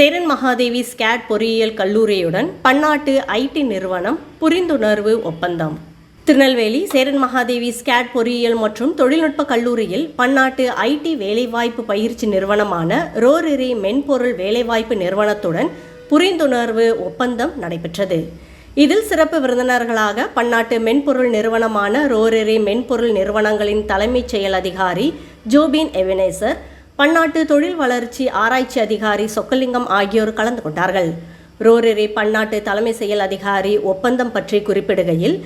Cheran Mahadevi skate பொறியியல் கல்லூரியுடன் பன்னாட்டு ID நிறுவனம் புரிந்துணர்வு ஒப்பந்தம். திருநெல்வேலி சேரன் மகாதேவி ஸ்கேட் பொறியியல் மற்றும் தொழில்நுட்ப கல்லூரியில் பன்னாட்டு ஐடி வேலைவாய்ப்பு பயிற்சி நிறுவனமான ரோரிரி மென்பொருள் வேலைவாய்ப்பு நிறுவனத்துடன் புரிந்துணர்வு ஒப்பந்தம் நடைபெற்றது. இதில் சிறப்பு விருந்தினர்களாக பன்னாட்டு மென்பொருள் நிறுவனமான ரோரிரி மென்பொருள் நிறுவனங்களின் தலைமைச் செயல் அதிகாரி ஜோபின் எவினேசர் பன்னாட்டு தொழில் வளர்ச்சி ஆராய்ச்சி அதிகாரி சொக்கலிங்கம் ஆகியோர் கலந்து கொண்டார்கள். ரோரரி பன்னாட்டு தலைமை செயல் அதிகாரி ஒப்பந்தம் பற்றி குறிப்பிடுகையில்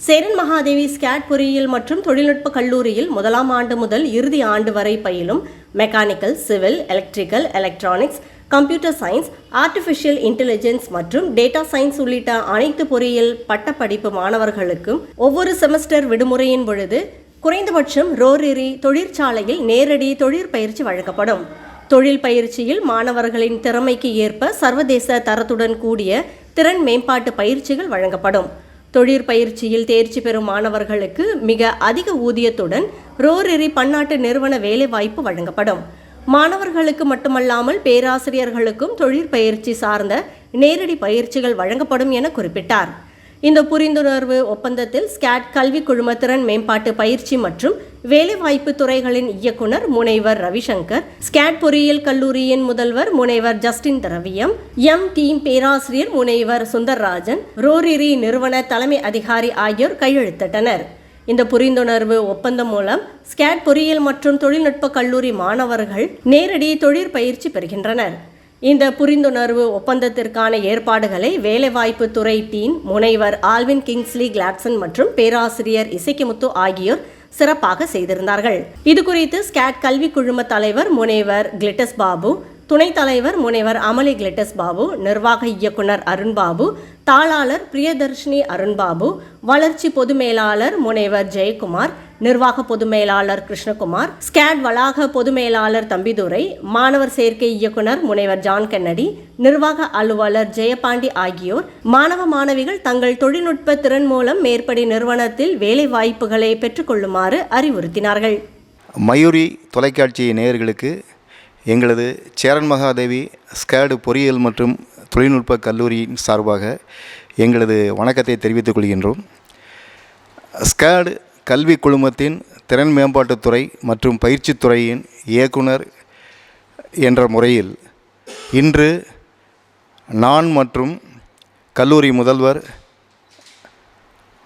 சேரன் மகாதேவி ஸ்கேட் பொறியியல் மற்றும் தொழில்நுட்ப கல்லூரியில் முதலாம் ஆண்டு முதல் இறுதி ஆண்டு வரை பயிலும் mechanical civil electrical electronics computer science artificial intelligence மற்றும் டேட்டா சயின்ஸ் உள்ளிட்ட அனைத்து பொறியியல் பட்டப்படிப்பு மாணவர்களுக்கும் ஒவ்வொரு செமஸ்டர் விடுமுறையின் பொழுது குறைந்தபட்சம் ரோரிரி தொழிற்சாலையில் நேரடி தொழிற்பயிற்சி வழங்கப்படும். தொழில் பயிற்சியில் மாணவர்களின் திறமைக்கு ஏற்ப சர்வதேச தரத்துடன் கூடிய திறன் மேம்பாட்டு பயிற்சிகள் வழங்கப்படும். தொழிற்பயிற்சியில் தேர்ச்சி பெறும் மாணவர்களுக்கு மிக அதிக ஊதியத்துடன் ரோரிரி பன்னாட்டு நிறுவன வேலைவாய்ப்பு வழங்கப்படும். மாணவர்களுக்கு மட்டுமல்லாமல் பேராசிரியர்களுக்கும் தொழிற்பயிற்சி சார்ந்த நேரடி பயிற்சிகள் வழங்கப்படும் என குறிப்பிட்டார். இந்த புரிந்துணர்வு ஒப்பந்தத்தில் ஸ்கேட் கல்வி குழுமத்திறன் மேம்பாட்டு பயிற்சி மற்றும் வேலைவாய்ப்பு துறைகளின் இயக்குனர் முனைவர் ரவிசங்கர் ஸ்கேட் பொறியியல் கல்லூரியின் முதல்வர் முனைவர் ஜஸ்டின் திரவியம் எம் டீம் பேராசிரியர் முனைவர் சுந்தர்ராஜன் ரோரிரி நிறுவன தலைமை அதிகாரி ஆகியோர் கையெழுத்திட்டனர். இந்த புரிந்துணர்வு ஒப்பந்தம் மூலம் ஸ்கேட் பொறியியல் மற்றும் தொழில்நுட்ப கல்லூரி மாணவர்கள் நேரடி தொழிற்பயிற்சி பெறுகின்றனர். இந்த புரிந்துணர்வு ஒப்பந்தத்திற்கான ஏற்பாடுகளை வேலைவாய்ப்பு துறை டீன் முனைவர் ஆல்வின் கிங்ஸ்லி கிளாட்சன் மற்றும் பேராசிரியர் இசைக்குமுத்து ஆகியோர் சிறப்பாக செய்திருந்தார்கள். இது குறித்து ஸ்கேட் கல்வி குழும தலைவர் முனைவர் கிளிட்டஸ் பாபு துணைத் தலைவர் முனைவர் அமலி கிளிட்டஸ் பாபு நிர்வாக இயக்குனர் அருண்பாபு தாளாளர் பிரியதர்ஷினி அருண்பாபு வளர்ச்சி பொது மேலாளர் முனைவர் ஜெயக்குமார் நிர்வாக பொது மேலாளர் கிருஷ்ணகுமார் ஸ்கேட் வளாக பொது மேலாளர் தம்பிதுரை மாணவர் சேர்க்கை இயக்குனர் முனைவர் ஜான் கென்னடி நிர்வாக அலுவலர் ஜெயபாண்டி ஆகியோர் மாணவ மாணவிகள் தங்கள் தொழில்நுட்ப திறன் மூலம் மேற்படி நிறுவனத்தில் வேலை வாய்ப்புகளை பெற்றுக்கொள்ளுமாறு அறிவுறுத்தினார்கள். மயூரி தொலைக்காட்சி நேயர்களுக்கு எங்களது சேரன் மகாதேவி ஸ்கேடு பொறியியல் மற்றும் தொழில்நுட்ப கல்லூரியின் சார்பாக எங்களது வணக்கத்தை தெரிவித்துக் கொள்கின்றோம். ஸ்கேடு கல்வி குழுமத்தின் திறன் மேம்பாட்டுத்துறை மற்றும் பயிற்சித்துறையின் இயக்குனர் என்ற முறையில் இன்று நான் மற்றும் கல்லூரி முதல்வர்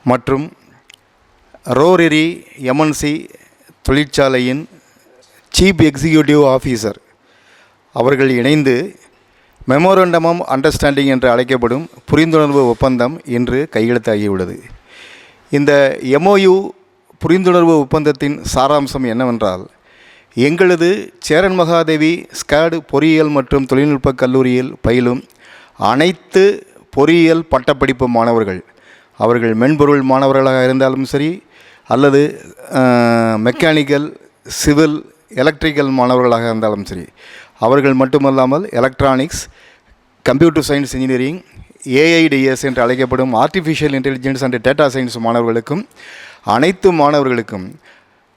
மற்றும் ரோரிரி எம்என்சி தொழிற்சாலையின் சீஃப் எக்ஸிக்யூட்டிவ் ஆஃபீஸர் அவர்கள் இணைந்து மெமோரண்டம் ஆஃப் அண்டர்ஸ்டாண்டிங் என்று அழைக்கப்படும் புரிந்துணர்வு ஒப்பந்தம் இன்று கையெழுத்தாகியுள்ளது. இந்த எம்ஓயு புரிந்துணர்வு ஒப்பந்தத்தின் சாராம்சம் என்னவென்றால் எங்களது சேரன் மகாதேவி ஸ்கேடு பொறியியல் மற்றும் தொழில்நுட்ப கல்லூரியில் பயிலும் அனைத்து பொறியியல் பட்டப்படிப்பு மாணவர்கள் அவர்கள் மென்பொருள் மாணவர்களாக இருந்தாலும் சரி அல்லது மெக்கானிக்கல் சிவில் எலக்ட்ரிக்கல் மாணவர்களாக இருந்தாலும் சரி அவர்கள் மட்டுமல்லாமல் electronics computer science engineering AIDS என்று அழைக்கப்படும் artificial intelligence and data science மாணவர்களுக்கும் அனைத்து மாணவர்களுக்கும்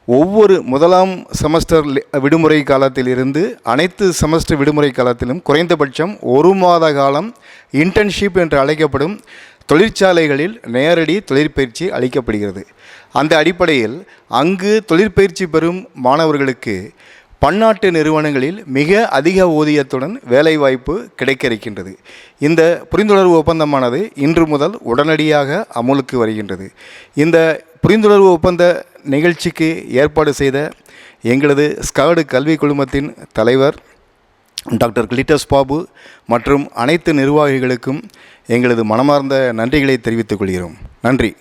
ஒவ்வொரு முதலாம் செமஸ்டர் விடுமுறை காலத்தில் இருந்து அனைத்து செமஸ்டர் விடுமுறை காலத்திலும் குறைந்தபட்சம் ஒரு மாத காலம் இன்டர்ன்ஷிப் என்று அழைக்கப்படும் தொழிற்சாலைகளில் நேரடி தொழிற்பயிற்சி அளிக்கப்படுகிறது. அந்த அடிப்படையில் அங்கு தொழிற்பயிற்சி பெறும் மாணவர்களுக்கு பன்னாட்டு நிறுவனங்களில் மிக அதிக ஊதியத்துடன் வேலைவாய்ப்பு கிடைக்க இருக்கின்றது இந்த புரிந்துணர்வு ஒப்பந்தமானது இன்று முதல் உடனடியாக அமுலுக்கு வருகின்றது. இந்த புரிந்துணர்வு ஒப்பந்த நிகழ்ச்சிக்கு ஏற்பாடு செய்த எங்களது ஸ்காடு கல்வி குழுமத்தின் தலைவர் டாக்டர் கிளிட்டஸ் பாபு மற்றும் அனைத்து நிர்வாகிகளுக்கும் எங்களது மனமார்ந்த நன்றிகளை தெரிவித்துக் கொள்கிறோம். நன்றி.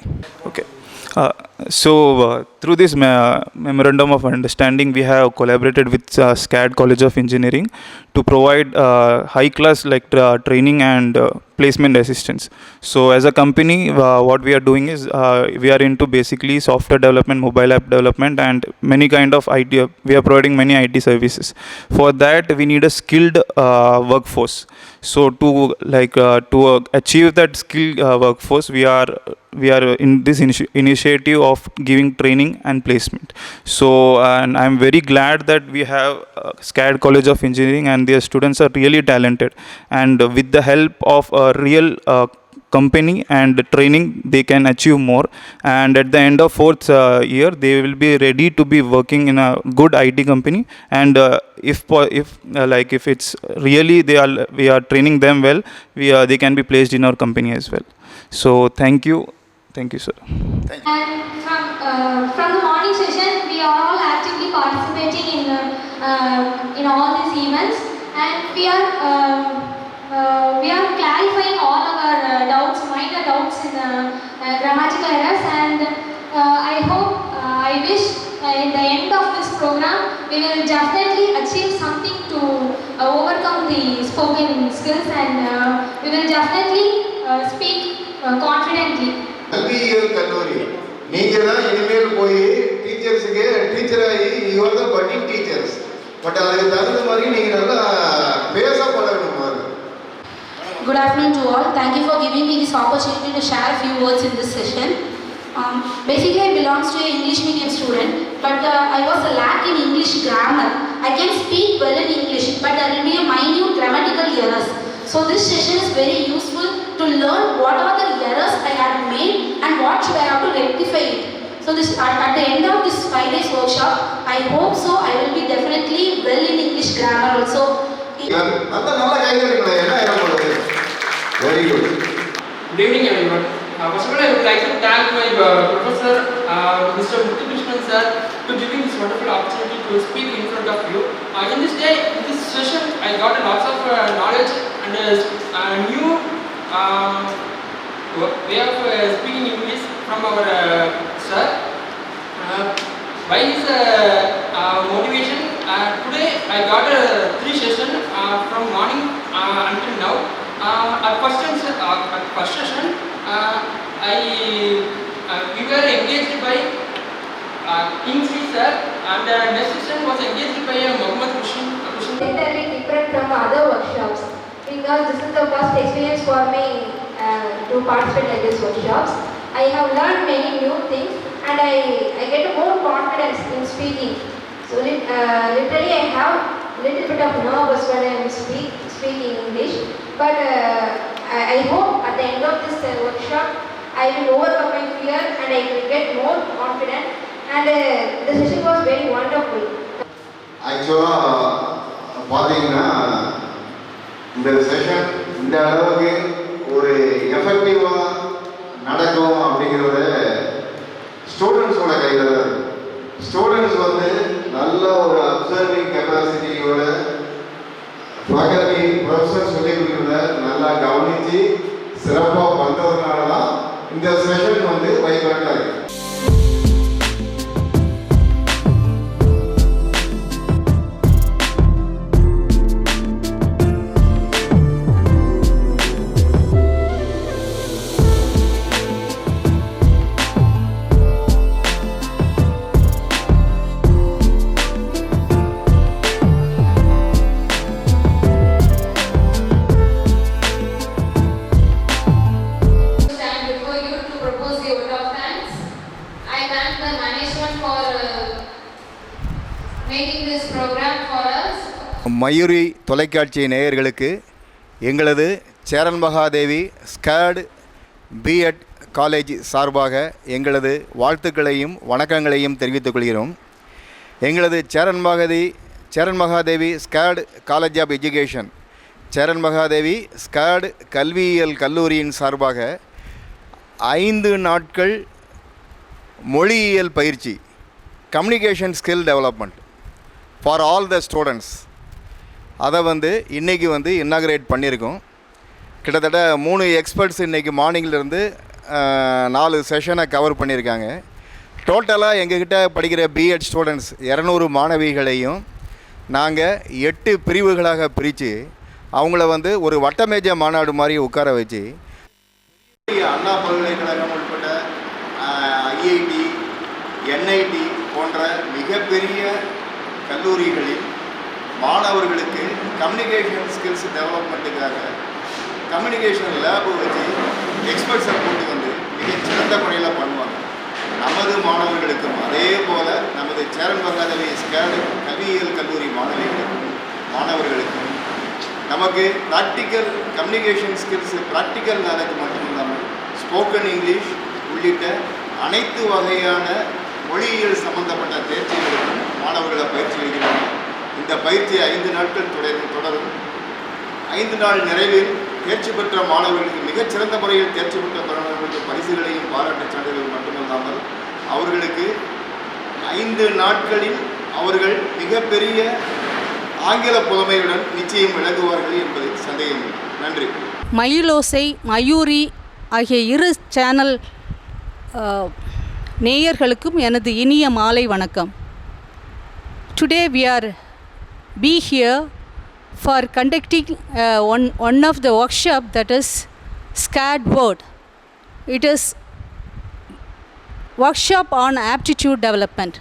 Okay. Uh, so, uh, through this me- memorandum of understanding, we have collaborated with uh, SCAD College of Engineering to provide uh, high class like tra- training and uh, placement assistance. So, as a company, uh, what we are doing is uh, we are into basically software development, mobile app development, and many kind of IT. uh, We are providing many IT services. For that, we need a skilled uh, workforce. So, to like uh, to uh, achieve that skilled uh, workforce, we are we are in this initi- initiative of giving training and placement. So, and I'm very glad that we have uh, SCAD College of Engineering and their students are really talented. And with the help of a real uh, company and training they can achieve more. And at the end of fourth uh, year they will be ready to be working in a good IT company. And uh, if if uh, like if it's really they are we are training them well we uh, they can be placed in our company as well. So thank you. Thank you sir. And from, uh, from the morning session, we are all actively participating in, uh, uh, in all these events. And we are, uh, uh, we are clarifying all our uh, doubts, minor doubts in grammatical errors. And I hope, I wish in the end of this program, we will definitely achieve something to overcome the spoken skills. And we will definitely speak confidently. கல்வியியல் கல்லூரி நீங்க தான் இனிமேல் போய் டீச்சர்ஸுக்கு teacher ஆகி you're the budding teachers but அதுக்கு தகுந்த மாதிரி நீங்க நல்லா பேச பழகணும் பாருங்க Good afternoon to all. Thank you for giving me this opportunity to share a few words in this session. Um, basically, I belongs to an English medium student, but uh, I was a lack in English grammar. I can speak well in English, but there will be a minute grammatical errors. So this session is very useful to learn what are the errors I had made and what should I have to rectify it. so this at, at the end of this five days workshop, I hope so. I will be definitely well in English grammar also. Very good. Good evening, everyone. Uh, first of all, I would like to thank my uh, professor, uh, Mr. Muthukrishnan sir, for giving this wonderful opportunity to speak in front of you. Uh, in this day, in this session, I got a lots of uh, knowledge and uh, a uh, new uh, way of uh, speaking English from our uh, sir. Uh, by his uh, uh, motivation, uh, today I got uh, three sessions uh, from morning until now. At first, session- at first session, I we were engaged by uh, King sir, and next session was engaged by uh, Muhammad Kushin. Entirely different from other workshops because this is the first experience for me to participate in these workshops. I have learned many new things and I, I get more confidence in speaking. So lit- uh, literally I have little bit of nervous when I am speak, speaking English but uh, I, I hope at the end of this uh, workshop I will overcome my fear and I will get more confident and uh, the session was very wonderful. ஆக்சுவலாக பார்த்தீங்கன்னா இந்த session இந்த அளவுக்கு ஒரு எஃபெக்டிவாக நடக்கும் அப்படிங்கிறத ஸ்டூடெண்ட்ஸோட கையில் தான் இருக்கு ஸ்டூடெண்ட்ஸ் வந்து நல்ல ஒரு அப்சர்விங் கெப்பாசிட்டியோட ஃபேக்கல்டி ப்ரொஃபஸர் சொல்லி கொடுக்குறத நல்லா கவனித்து சிறப்பாக வந்ததுனால தான் இந்த செஷன் வந்து வைப்ரண்ட்டாக இருக்குது மயூரி தொலைக்காட்சி நேயர்களுக்கு எங்களது Cheran Mahadevi scared BEd college சார்பாக எங்களது வாழ்த்துக்களையும் வணக்கங்களையும் தெரிவித்துக் கொள்கிறோம். எங்களது Cheran மகாதி Cheranmahadevi SCAD college of education Cheranmahadevi SCAD கல்வியியல் கல்லூரியின் சார்பாக ஐந்து நாட்கள் மொழியியல் பயிற்சி communication skill development for all the students அதை வந்து இன்றைக்கி வந்து இன்னாகிரேட் பண்ணியிருக்கோம். கிட்டத்தட்ட மூணு எக்ஸ்பர்ட்ஸ் இன்றைக்கி மார்னிங்லேருந்து நாலு செஷனை கவர் பண்ணியிருக்காங்க. டோட்டலாக எங்ககிட்ட படிக்கிற பிஎட் ஸ்டூடெண்ட்ஸ் இரநூறு மாணவிகளையும் நாங்கள் எட்டு பிரிவுகளாக பிரித்து அவங்கள வந்து ஒரு வட்டமேஜ மாநாடு மாதிரி உட்கார வச்சு அண்ணா பல்கலைக்கழகம் உட்பட ஐஐடி என்ஐடி போன்ற மிகப்பெரிய கல்லூரிகளில் மாணவர்களுக்கு கம்யூனிகேஷன் ஸ்கில்ஸ் டெவலப்மெண்ட்டுக்காக கம்யூனிகேஷன் லேபு வச்சு எக்ஸ்பர்ட்ஸை கூட்டு வந்து மிகச் சிறந்த முறையில் பண்ணுவாங்க. நமது மாணவர்களுக்கும் அதே போல் நமது சேரன் மகாதேவி ஸ்கேடு கல்வியியல் கல்லூரி மாணவிகளுக்கும் மாணவர்களுக்கும் நமக்கு practical communication skills practical knowledge மட்டும் இல்லாமல் ஸ்போக்கன் இங்கிலீஷ் உள்ளிட்ட அனைத்து வகையான மொழியியல் சம்பந்தப்பட்ட தேர்ச்சிகளுக்கும் மாணவர்களை பயிற்சி அளிக்கிறாங்க இந்த பயிற்சி ஐந்து நாட்கள் தொடரும் தொடரும். ஐந்து நாள் நிறைவில் தேர்ச்சி பெற்ற மாணவர்களுக்கு மிகச்சிறந்த முறையில் தேர்ச்சி பெற்ற மாணவர்களுக்கு பரிசுகளையும் பாராட்டு சான்றிதழ்கள் மட்டுமல்லாமல் அவர்களுக்கு ஐந்து நாட்களில் அவர்கள் மிகப்பெரிய ஆங்கில புலமையுடன் நிச்சயம் விளங்குவார்கள் என்பதை சந்தேகம். நன்றி. மயிலோசை மயூரி ஆகிய இரு சேனல் நேயர்களுக்கும் எனது இனிய மாலை வணக்கம். today we are be here for conducting uh, one, one of the workshop that is SCAD word. It is workshop on aptitude development.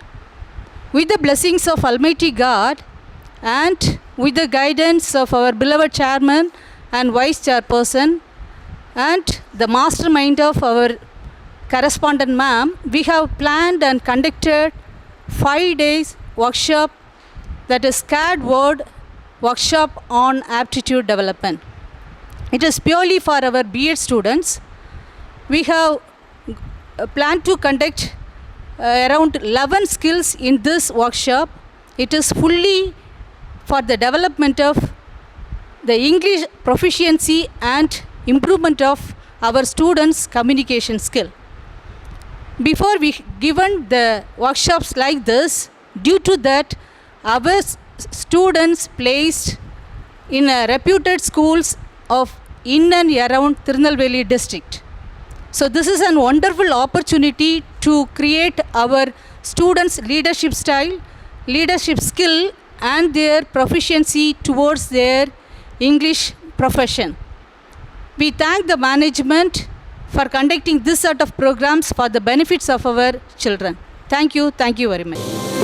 With the blessings of Almighty God and with the guidance of our beloved chairman and vice chairperson and the mastermind of our correspondent ma'am, we have planned and conducted five days workshop that is CAD word workshop on aptitude development. It is purely for our BEd students. We have planned to conduct uh, around 11 skills in this workshop. It is fully for the development of the English proficiency and improvement of our students' communication skill. Before we given the workshops like this, due to that, our students placed in reputed schools of in and around Tirunelveli district. So this is an wonderful opportunity to create our students' leadership style, leadership skill, and their proficiency towards their English profession. We thank the management for conducting this sort of programs for the benefits of our children. Thank you, thank you very much.